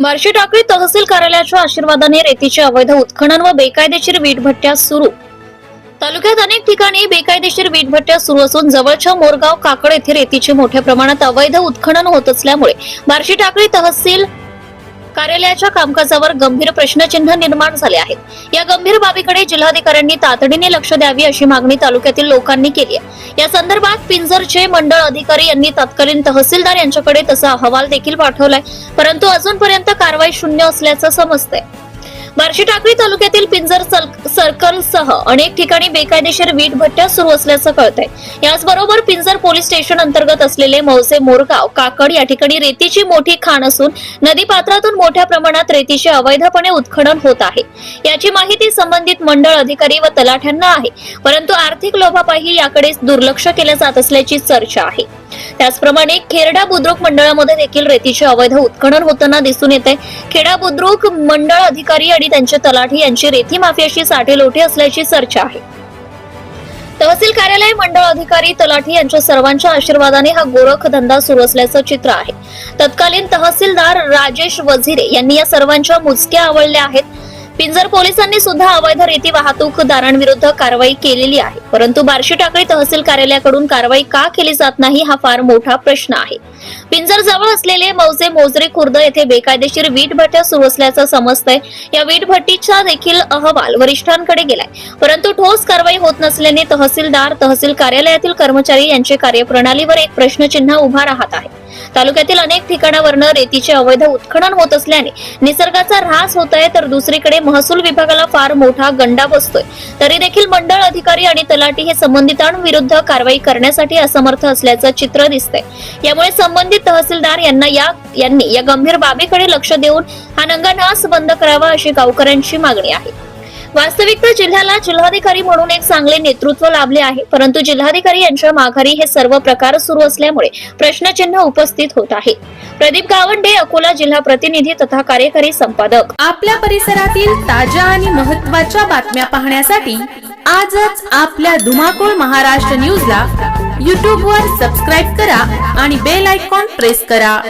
बार्शी टाकळी तहसील कार्यालयाच्या आशीर्वादाने रेतीचे अवैध उत्खनन व बेकायदेशीर वीटभट्ट्या सुरू. तालुक्यात अनेक ठिकाणी बेकायदेशीर वीटभट्ट्या सुरू असून जवळच्या मोरगाव काकड येथे रेतीचे मोठ्या प्रमाणात अवैध उत्खनन होत असल्यामुळे बार्शी टाकळी तहसील कार्यालयाच्या कामकाजावर गंभीर प्रश्नचिन्ह निर्माण झाले आहेत. या गंभीर बाबीकडे जिल्हाधिकाऱ्यांनी तातडीने लक्ष द्यावी अशी मागणी तालुक्यातील लोकांनी केली आहे. या संदर्भात पिंजरचे मंडळ अधिकारी यांनी तत्कालीन तहसीलदार यांच्याकडे तसा अहवाल देखील पाठवलाय. परंतु अजूनपर्यंत कारवाई शून्य असल्याचं समजतंय. बार्शी टाकळी तालुक्यातील पिंजर सर्कल सह अनेक ठिकाणी बेकायदेशीर वीट भट्ट्या सुरू असल्याचं कळतंय. याचबरोबर पिंजर पोलीस स्टेशन अंतर्गत असलेले मौसे मोरगाव काकड या ठिकाणी रेतीची मोठी खाण असून नदीपात्रातून मोठ्या प्रमाणात रेतीचे अवैधपणे उत्खनन होत आहे. याची माहिती संबंधित मंडळ अधिकारी व तलाठ्यांना आहे. परंतु आर्थिक लोभापायी याकडे दुर्लक्ष केलं जात असल्याची चर्चा आहे. त्याचप्रमाणे खेरडा बुद्रुक मंडळामध्ये देखील रेतीचे अवैध उत्खनन होताना दिसून येते खेडा बुद्रुक मंडळ अधिकारी आणि त्यांचे तलाठी यांची रेती माफियाशी साठेलोटी असल्याची चर्चा आहे. तहसील कार्यालय मंडळ अधिकारी तलाठी यांच्या सर्वांच्या आशीर्वादाने हा गोरख धंदा सुरू असल्याचं चित्र आहे. तत्कालीन तहसीलदार राजेश वझिरे यांनी या सर्वांच्या मुजक्या आवडल्या आहेत. पिंजर पोलिसांनी सुद्धा अवैध रेती वाहतूकदारांविरुद्ध कारवाई केलेली आहे. परंतु बार्शी टाकळी तहसील कार्यालयाकडून कारवाई का केली जात नाही हा फार मोठा प्रश्न आहे. पिंजर जवळ असलेले मौजे मोजरे खुर्द येथे बेकायदेशीर वीट भट्ट्या सुरू असल्याचं समजतंय. या वीट भट्टीचा देखील अहवाल वरिष्ठांकडे गेलाय. परंतु ठोस कारवाई होत नसल्याने तहसीलदार तहसील कार्यालयातील कर्मचारी यांचे कार्यप्रणालीवर एक प्रश्नचिन्ह उभा राहत आहे. तालुक्यातील अनेक ठिकाणावरनं रेतीचे अवैध उत्खनन होत असल्याने निसर्गाचा ऱ्हास होत आहे तर दुसरीकडे महसूल विभागाला फार मोठा गंडा बसतोय. तरी देखील मंडळ अधिकारी आणि तलाठी हे संबंधितांविरुद्ध कारवाई करण्यासाठी असमर्थ असल्याचं चित्र दिसतंय. यामुळे संबंधित तहसीलदार यांना या यांनी या गंभीर बाबीकडे लक्ष देऊन हा नंगानास बंद करावा अशी गावकऱ्यांची मागणी आहे. वास्तविकता जिल्ह्याला जिल्हाधिकारी म्हणून एक चांगले नेतृत्व लाभले आहे. परंतु जिल्हाधिकारी यांच्या माघारी हे सर्व प्रकार सुरू असल्यामुळे प्रश्नचिन्ह उपस्थित होत आहे. प्रदीप गावंडे अकोला जिल्हा प्रतिनिधी तथा कार्यकारी संपादक. आपल्या परिसरातील ताज्या आणि महत्त्वाच्या बातम्या पाहण्यासाठी आजच आपल्या धुमाकूळ महाराष्ट्र न्यूजला यूट्यूबवर सबस्क्राईब करा आणि बेल आयकॉन प्रेस करा.